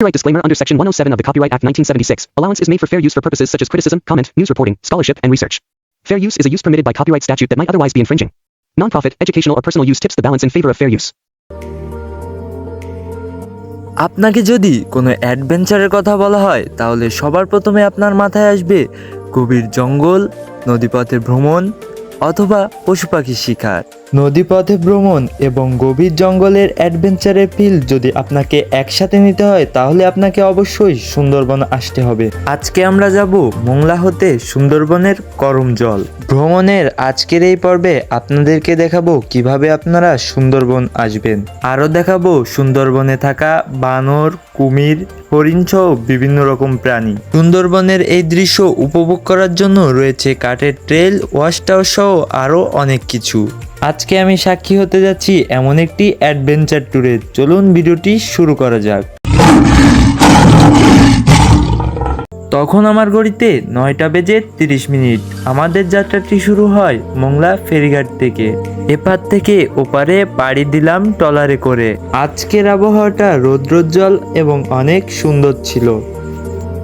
Copyright disclaimer under Section 107 of the Copyright Act 1976. Allowance is made for fair use for purposes such as criticism, comment, news reporting, scholarship, and research. Fair use is a use permitted by copyright statute that might otherwise be infringing. Nonprofit, educational, or personal use tips the balance in favor of fair use. আপনাকে যদি কোনো অ্যাডভেঞ্চারের কথা বলা হয় তাহলে সবার প্রথমে আপনার মাথায় আসবে গভীর জঙ্গল নদীপথে ভ্রমণ অথবা পশু পাখি শিকার। নদীপথে ভ্রমণ এবং গভীর জঙ্গলের অ্যাডভেঞ্চারের ফিল যদি আপনাকে একসাথে নিতে হয় তাহলে আপনাকে অবশ্যই সুন্দরবন আসতে হবে। আজকে আমরা যাব মোংলা হতে সুন্দরবনের করম জল। ভ্রমণের আজকের এই পর্বে আপনাদেরকে দেখাবো কীভাবে আপনারা সুন্দরবন আসবেন। আরও দেখাবো সুন্দরবনে থাকা বানর কুমির হরিণ সহ বিভিন্ন রকম প্রাণী। সুন্দরবনের এই দৃশ্য উপভোগ করার জন্য রয়েছে কাঠের ট্রেল ওয়াশ টাওয়ার সহ আরও অনেক কিছু। আজকে আমি সাক্ষী হতে যাচ্ছি এমন একটি অ্যাডভেঞ্চার ট্যুরে চলুন ভিডিওটি শুরু করা যাক। তখন আমার ঘড়িতে নয়টা বেজে তিরিশ মিনিট। আমাদের যাত্রাটি শুরু হয় মোংলা ফেরিঘাট থেকে। এপার থেকে ওপারে পাড়ি দিলাম টলারে করে। আজকের আবহাওয়াটা রৌদ্রোজ্জ্বল এবং অনেক সুন্দর ছিল।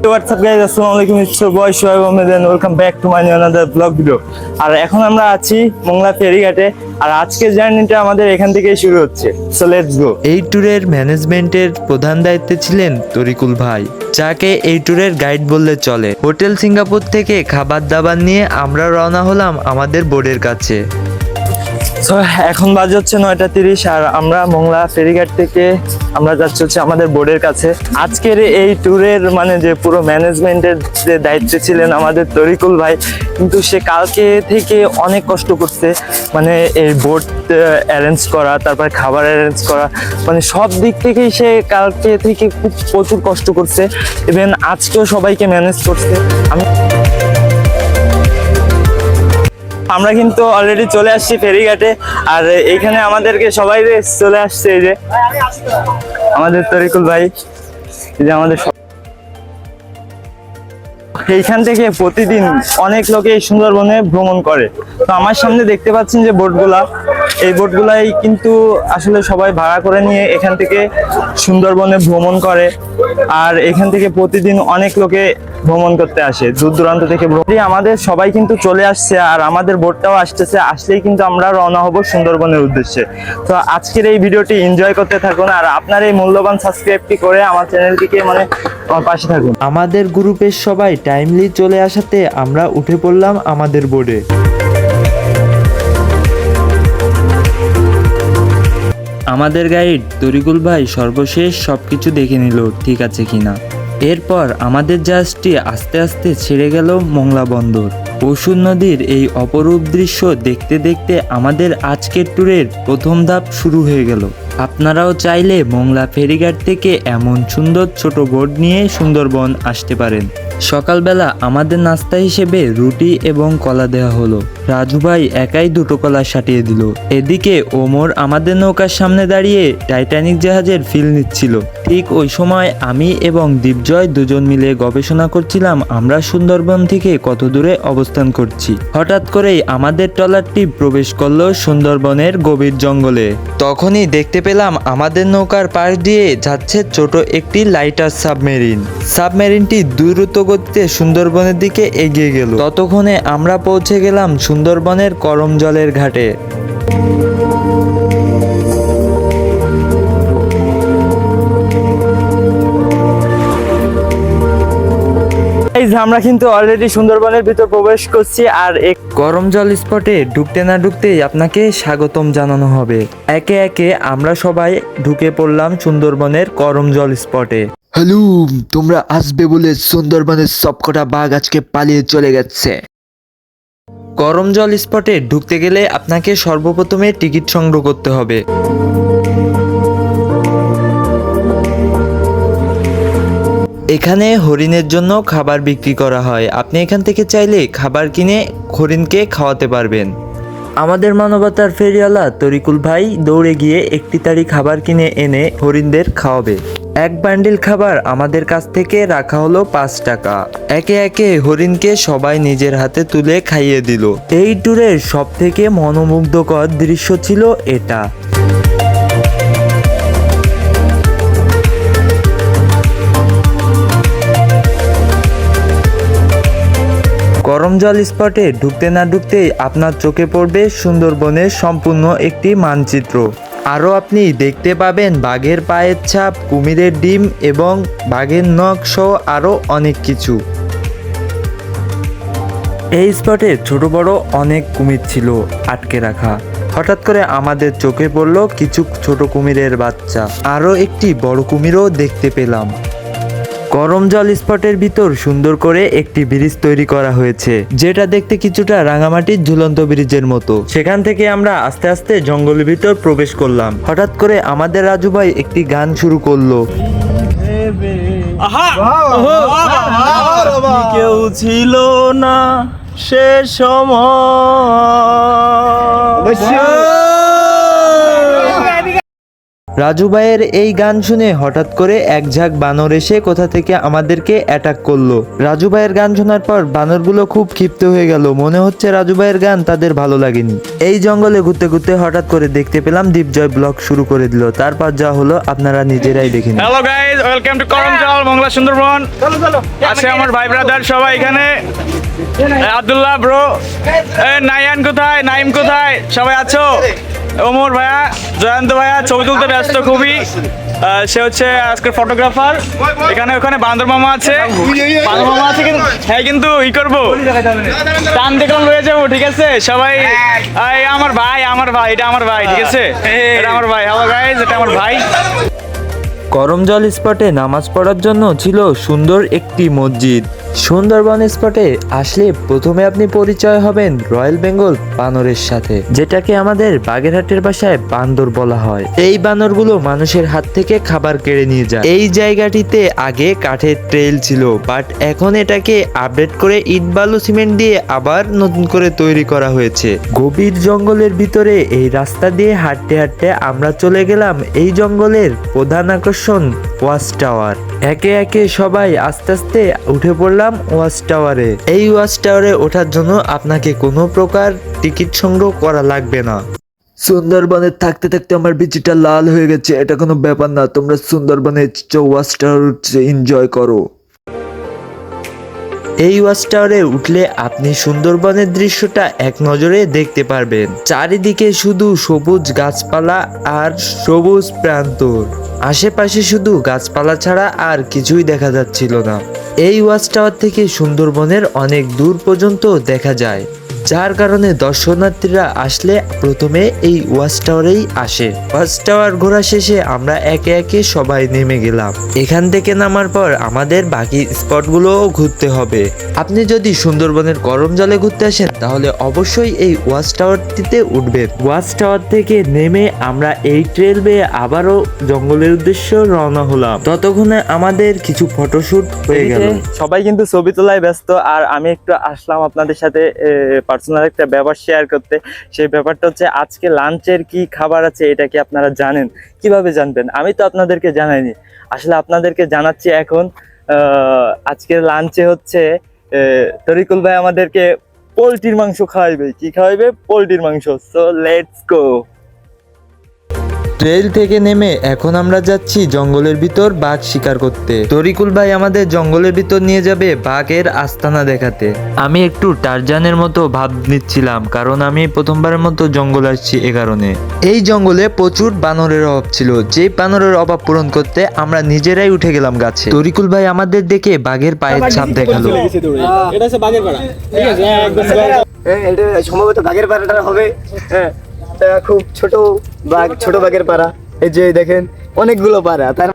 হোয়াটসঅ্যাপ গাইজ আসসালামু আলাইকুম it's boy Shoaib Ahmed and welcome back to my another vlog video আর এখন আমরা আছি মোংলা ফেরিঘাটে। আর আজকের জার্নিটা আমাদের এখান থেকেই শুরু হচ্ছে। সো লেটস গো এই ট্যুরের ম্যানেজমেন্টের প্রধান দায়িত্বে ছিলেন তরিকুল ভাই, যাকে এই ট্যুরের গাইড বললে চলে। হোটেল সিঙ্গাপুর থেকে খাবার দাবার নিয়ে আমরা রওনা হলাম আমাদের বোর্ডের কাছে। সো, এখন বাজে হচ্ছে নয়টা তিরিশ আর আমরা মোংলা ফেরিঘাট থেকে আমরা যাচ্ছি হচ্ছে আমাদের বোর্ডের কাছে। আজকের এই ট্যুরের মানে যে পুরো ম্যানেজমেন্টের যে দায়িত্বে ছিলেন আমাদের তরিকুল ভাই, কিন্তু সে কালকে থেকে অনেক কষ্ট করছে। মানে এই বোর্ড অ্যারেঞ্জ করা, তারপর খাবার অ্যারেঞ্জ করা মানে সব দিক থেকেই সে কালকে থেকে খুব প্রচুর কষ্ট করছে। ইভেন আজকেও সবাইকে ম্যানেজ করছে। আমি আমরা কিন্তু অলরেডি চলে আসছি ফেরিঘাটে। আর এখানে আমাদেরকে সবাই চলে আসছে এই যে। আমাদের তরিকুল ভাই যে আমাদের এইখান থেকে প্রতিদিন অনেক লোকে এই সুন্দরবনে ভ্রমণ করে। তো আমার সামনে দেখতে পাচ্ছেন যে বোটগুলা। এই বোটগুলাই কিন্তু আসলে সবাই ভাড়া করে নিয়ে এখান থেকে সুন্দরবনে ভ্রমণ করে। আর এখান থেকে প্রতিদিন অনেক লোকে ভ্রমণ করতে আসে, দূর দূরান্ত থেকে আমাদের সবাই কিন্তু চলে আসছে আর আমাদের বোটটাও আসতেছে। আসলেই কিন্তু আমরা রওনা হব সুন্দরবনের উদ্দেশ্যে। তো আজকের এই ভিডিওটি এনজয় করতে থাকুন। আর আপনার এই মূল্যবান সাবস্ক্রাইবটি করে আমার চ্যানেলটিকে মানে আমার পাশে থাকুন। আমাদের গ্রুপের সবাই টাইমলি চলে আসাতে আমরা উঠে পড়লাম আমাদের বোর্ডে আমাদের গাইড তরিকুল ভাই সর্বশেষ সবকিছু দেখে নিল ঠিক আছে কিনা। এরপর আমাদের জাহাজটি আস্তে আস্তে ছেড়ে গেল মোংলা বন্দর। পশুর নদীর এই অপরূপ দৃশ্য দেখতে দেখতে আমাদের আজকের ট্যুরের প্রথম ধাপ শুরু হয়ে গেল। আপনারাও চাইলে মংলা ফেরিঘাট থেকে এমন সুন্দর ছোট বোট নিয়ে সুন্দরবন আসতে পারেন। সকালবেলা আমাদের নাস্তা হিসেবে রুটি এবং কলা দেওয়া হলো। রাজু ভাই একাই দুটো কলা সাটিয়ে দিল। এদিকে ওমর আমাদের নৌকার সামনে দাঁড়িয়ে টাইটানিক জাহাজের ফিল নিচ্ছিল। ঠিক ওই সময় আমি এবং দীপজয় দুজন মিলে গবেষণা করছিলাম আমরা সুন্দরবন থেকে কত দূরে অবস্থান করছি। হঠাৎ করেই আমাদের ট্রলারটি প্রবেশ করল সুন্দরবনের গভীর জঙ্গলে। তখনই দেখতে পেলাম আমাদের নৌকার পাশ দিয়ে যাচ্ছে ছোট একটি লাইটার সাবমেরিন। সাবমেরিনটি দ্রুত গতিতে সুন্দরবনের দিকে এগিয়ে গেল। ততক্ষণে আমরা পৌঁছে গেলাম সুন্দরবনের করম জলের ঘাটে। আমরা কিন্তু অলরেডি সুন্দরবনের ভিতর প্রবেশ করছি আর এক গরম জল স্পটে ঢুকতে না ঢুকতেই আপনাকে স্বাগতম জানানো হবে। একে একে আমরা সবাই ঢুকে পড়লাম সুন্দরবনের গরম জল স্পটে হ্যালো, তোমরা আসবে বলে সুন্দরবনের সবকটা বাঘ আজকে পালিয়ে চলে গেছে। গরম জল স্পটে ঢুকতে গেলে আপনাকে সর্বপ্রথমে টিকিট সংগ্রহ করতে হবে। এখানে হরিণের জন্য খাবার বিক্রি করা হয়। আপনি এখান থেকে চাইলে খাবার কিনে হরিণকে খাওয়াতে পারবেন। আমাদের মানবতার ফেরিওয়ালা তরিকুল ভাই দৌড়ে গিয়ে একটি তারি খাবার কিনে এনে হরিণদের খাওয়াবে। এক বান্ডিল খাবার আমাদের কাছ থেকে রাখা হলো পাঁচ টাকা। একে একে হরিণকে সবাই নিজের হাতে তুলে খাইয়ে দিল। এই ট্যুরের সব থেকে মনোমুগ্ধকর দৃশ্য ছিল এটা। করমজল স্পটে ঢুকতে না ঢুকতেই আপনার চোখে পড়বে সুন্দরবনের সম্পূর্ণ একটি মানচিত্র। আরও আপনি দেখতে পাবেন বাঘের পায়ের ছাপ, কুমিরের ডিম এবং বাঘের নখ সহ আরও অনেক কিছু। এই স্পটে ছোট বড় অনেক কুমির ছিল আটকে রাখা। হঠাৎ করে আমাদের চোখে পড়ল কিছু ছোট কুমিরের বাচ্চা। আরও একটি বড় কুমিরও দেখতে পেলাম। করমজল স্পটের ভিতর সুন্দর করে একটি ব্রিজ তৈরি করা হয়েছে যেটা দেখতে কিছুটা রাঙামাটির ঝুলন্ত ব্রিজের মতো। সেখান থেকে আমরা আস্তে আস্তে জঙ্গলের ভিতর প্রবেশ করলাম। হঠাৎ করে আমাদের রাজু ভাই একটি গান শুরু করল। কেউ ছিল না সে সময়। রাজু ভাইয়ের এই গান শুনে হঠাৎ করে এক ঝাঁক বানর এসে কোথা থেকে আমাদেরকে অ্যাটাক করল। রাজু ভাইয়ের গান শোনার পর বানরগুলো খুব ক্ষিপ্ত হয়ে গেল। মনে হচ্ছে রাজু ভাইয়ের গান তাদের ভালো লাগেনি। এই জঙ্গলে ঘুরতে ঘুরতে হঠাৎ করে দেখতে পেলাম দীপজয় ব্লগ শুরু করে দিল। তারপর যা হলো আপনারা নিজেরাই দেখে নিন। Hello guys welcome to Karamjal Mongla Sundarban চলো চলো। আছে আমার ভাই ব্রাদার সবাই এখানে। আব্দুল্লাহ ব্রো নাইয়ান কোথায়? নাইম কোথায়? সবাই আছো? ওমর ভাইয়া জয়ন্ত ভাইয়া ছবি তুলতে ব্যস্ত খুবই। সে হচ্ছে আজকের ফটোগ্রাফার এখানে ওখানে বান্দর মামা আছে। বান্দর মামা আছে কিন্তু হ্যাঁ কিন্তু ই করব। টান দেখলাম রয়ে যাব ঠিক আছে? সবাই আমার ভাই আমার ভাই এটা আমার ভাই ঠিক আছে? এটা আমার ভাই। হ্যালো গাইজ এটা আমার ভাই। করমজল স্পটে নামাজ পড়ার জন্য ছিল সুন্দর একটি মসজিদ। সুন্দরবন স্পটে আসলে প্রথমে আপনি পরিচয় হবেন রয়্যাল বেঙ্গল বানরের সাথে, যেটাকে আমাদের বাগেরহাটের ভাষায় বান্দর বলা হয়। এই বানরগুলো মানুষের হাত থেকে খাবার কেড়ে নিয়ে যায়। এই জায়গাটিতে আগে কাঠের ট্রেল ছিল, বাট এখন এটাকে আপডেট করে ইট বালু সিমেন্ট দিয়ে আবার নতুন করে তৈরি করা হয়েছে। গভীর জঙ্গলের ভিতরে এই রাস্তা দিয়ে হাঁটতে হাঁটতে আমরা চলে গেলাম এই জঙ্গলের প্রধান আকর্ষণ ওয়াচ টাওয়ার। একে একে সবাই আস্তে আস্তে উঠে পড়লাম ওয়াচ টাওয়ারে। এই ওয়াচ টাওয়ারে ওঠার জন্য আপনাকে কোনো প্রকার টিকিট সংগ্রহ করা লাগবে না। সুন্দরবনে থাকতে থাকতে আমার বিচিটা লাল হয়ে গেছে, এটা কোনো ব্যাপার না। তোমরা সুন্দরবনে ওয়াচ টাওয়ার এনজয় করো। এই ওয়াচ টাওয়ারে উঠলে আপনি সুন্দরবনের দৃশ্যটা এক নজরে দেখতে পারবেন। চারিদিকে শুধু সবুজ গাছপালা আর সবুজ প্রান্তর। আশেপাশে শুধু গাছপালা ছাড়া আর কিছুই দেখা যাচ্ছিল না। এই ওয়াচ টাওয়ার থেকে সুন্দরবনের অনেক দূর পর্যন্ত দেখা যায়। যার কারণে দর্শনার্থীরা আসলে প্রথমে এই ওয়াচ টাওয়ারেই আসে। ওয়াচ টাওয়ার ঘোরা শেষে আমরা একে একে সবাই নেমে গেলাম। এখান থেকে নামার পর আমাদের বাকি স্পটগুলোও ঘুরতে হবে। আপনি যদি সুন্দরবনের গরম জলে ঘুরতে আসেন, তাহলে অবশ্যই এই ওয়াচ টাওয়ারটিতে উঠবেন। ওয়াচ টাওয়ার থেকে নেমে আমরা এই ট্রেল বেয়ে আবারও জঙ্গলের উদ্দেশ্যে রওনা হলাম। ততক্ষণে আমাদের কিছু ফটোশুট হয়ে গেল। সবাই কিন্তু ছবি তোলায় ব্যস্ত, আর আমি একটু আসলাম আপনাদের সাথে পার্সোনাল একটা ব্যাপার শেয়ার করতে। সেই ব্যাপারটা হচ্ছে আজকে লাঞ্চের কি খাবার আছে এটা কি আপনারা জানেন? কীভাবে জানবেন? আমি তো আপনাদেরকে জানাইনি। আসলে আপনাদেরকে জানাচ্ছি এখন আজকের লাঞ্চে হচ্ছে তরিকুল ভাই আমাদেরকে পোলট্রির মাংস খাওয়াইবে। কি খাওয়াইবে? পোলট্রির মাংস। সো লেটস গো ট্রেল থেকে নেমে এখন আমরা যাচ্ছি জঙ্গলের ভিতর বাঘ শিকার করতে। তরিকুল ভাই আমাদের জঙ্গলের ভিতর নিয়ে যাবে বাঘের আস্তানা দেখাতে। আমি একটু টারজানের মতো ভাব নিচ্ছিলাম কারণ আমি প্রথমবারের মতো জঙ্গল আসছি এ কারণে। এই জঙ্গলে প্রচুর বানরের অভাব ছিল। যে বানরের অভাব পূরণ করতে আমরা নিজেরাই উঠে গেলাম গাছে। তরিকুল ভাই আমাদের দেখে বাঘের পায়ের ছাপ দেখাল। হ্যাঁ, এটা সম্ভবত বাঘের পাড়াটা হবে। হ্যাঁ। এটা খুব ছোট বাঘ ছোট বাঘের পাড়া। এই যে দেখেন অনেকগুলো পাড়া। তার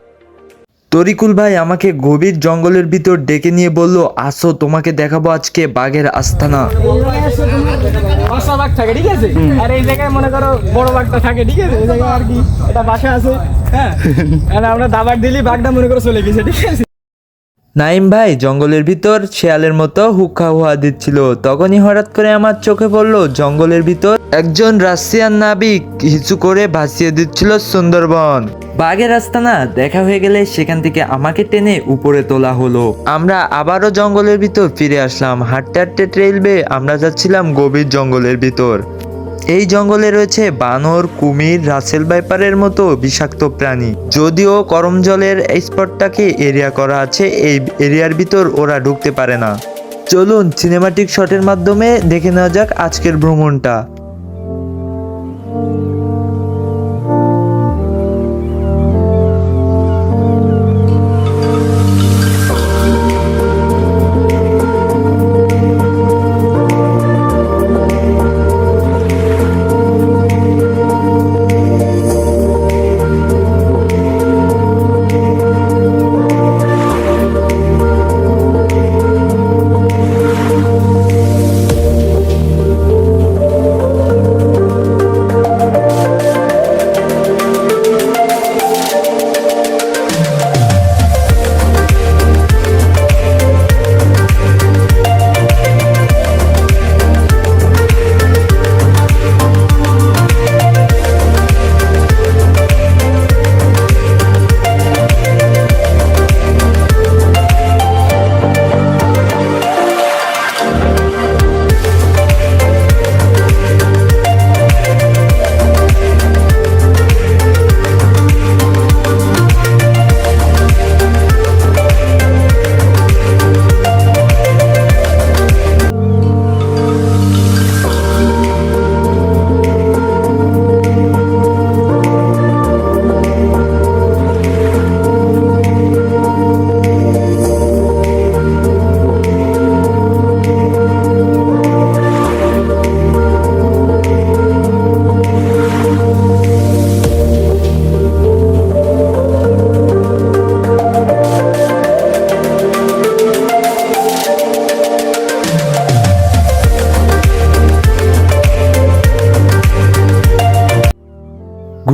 তরিকুল ভাই আমাকে গভীর জঙ্গলের ভিতর ডেকে নিয়ে বলল আসো তোমাকে দেখাবো আজকে বাঘের আস্তানা। বাসা বাঘ থাকে ঠিক আছে আর এই জায়গায় মনে করো বড় বাঘটা থাকে ঠিক আছে? এই জায়গায় আর কি? এটা বাসা আছে হ্যাঁ? আমরা দাবার দিলি বাঘটা মনে করো চলে গেছে ঠিক আছে? নাইম ভাই, জঙ্গলের ভিতর শেয়ালের মতো হুক্কা হুয়া দিচ্ছিল। তখনই হঠাৎ করে আমার চোখে পড়ল জঙ্গলের ভিতর একজন রাশিয়ান নাবিক হিচু করে ভাসিয়ে দিচ্ছিল সুন্দরবন। বাঘের রাস্তা না, দেখা হয়ে গেলে সেখান থেকে আমাকে টেনে উপরে তোলা হলো। আমরা আবারও জঙ্গলের ভিতর ফিরে আসলাম। হাঁটতে হাঁটতে ট্রেল বেয়ে আমরা যাচ্ছিলাম গভীর জঙ্গলের ভিতর। এই জঙ্গলে রয়েছে বানর, কুমির, রাসেল বাইপারের মতো বিষাক্ত প্রাণী। যদিও করমজলের স্পটটাকে এরিয়া করা আছে, এই এরিয়ার ভিতর ওরা ঢুকতে পারে না। চলুন সিনেমাটিক শটের মাধ্যমে দেখে নেওয়া যাক আজকের ভ্রমণটা।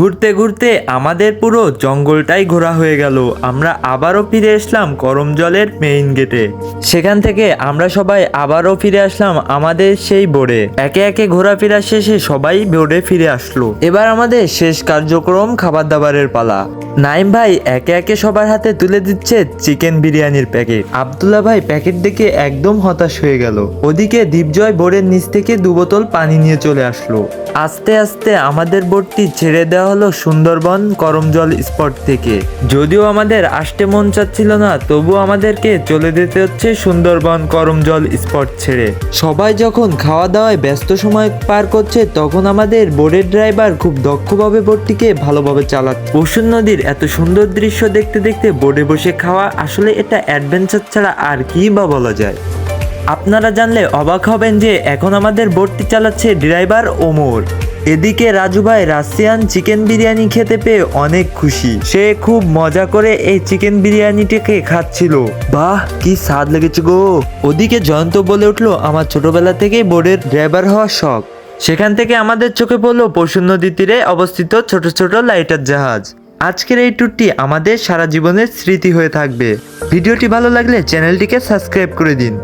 ঘুরতে ঘুরতে আমাদের পুরো জঙ্গলটাই ঘোরা হয়ে গেল। আমরা আবারও ফিরে আসলাম করম জলের মেইন গেটে সেখান থেকে আমরা সবাই আবারও ফিরে আসলাম আমাদের সেই বোর্ডে একে একে ঘোরাফেরা শেষে সবাই বোর্ডে ফিরে আসলো। এবার আমাদের শেষ কার্যক্রম খাবার দাবারের পালা। নাইম ভাই একে একে সবার হাতে তুলে দিচ্ছে চিকেন বিরিয়ানির প্যাকেট। আবদুল্লাহ ভাই প্যাকেট দেখে একদম হতাশ হয়ে গেল। ওদিকে দীপজয় বোর্ডের নিচ থেকে দু বোতল পানি নিয়ে চলে আসলো। আস্তে আস্তে আমাদের বোর্ডটি ছেড়ে দেওয়া হলো সুন্দরবন করমজল স্পট থেকে। যদিও আমাদের আসতে মন চাচ্ছিল না, তবু আমাদেরকে চলে যেতে হচ্ছে সুন্দরবন করমজল স্পট ছেড়ে। সবাই যখন খাওয়া দাওয়ায় ব্যস্ত সময় পার করছে, তখন আমাদের বোটের ড্রাইভার খুব দক্ষভাবে বোটটিকে ভালোভাবে চালাচ্ছে পশুর নদীর এত সুন্দর দৃশ্য দেখতে দেখতে বোর্ডে বসে খাওয়া আসলে এটা অ্যাডভেঞ্চার ছাড়া আর কি বা বলা যায়। আপনারা জানলে অবাক হবেন যে এখন আমাদের বোটটি চালাচ্ছে ড্রাইভার ওমর। এদিকে রাজু ভাই রাশিয়ান চিকেন বিরিয়ানি খেতে পেয়ে অনেক খুশি। সে খুব মজা করে এই চিকেন বিরিয়ানিটাকে খাচ্ছিল। বাহ, কি স্বাদ লেগেছে গো। ওদিকে জয়ন্ত বলে উঠল, আমার ছোটবেলা থেকেই বোর্ডের ড্রাইভার হওয়ার শখ। সেখান থেকে আমাদের চোখে পড়ল নদী তীরে অবস্থিত ছোট ছোট লাইটার জাহাজ। আজকের এই ট্যুরটি আমাদের সারা জীবনের স্মৃতি হয়ে থাকবে। ভিডিওটি ভালো লাগলে চ্যানেলটিকে সাবস্ক্রাইব করে দিন।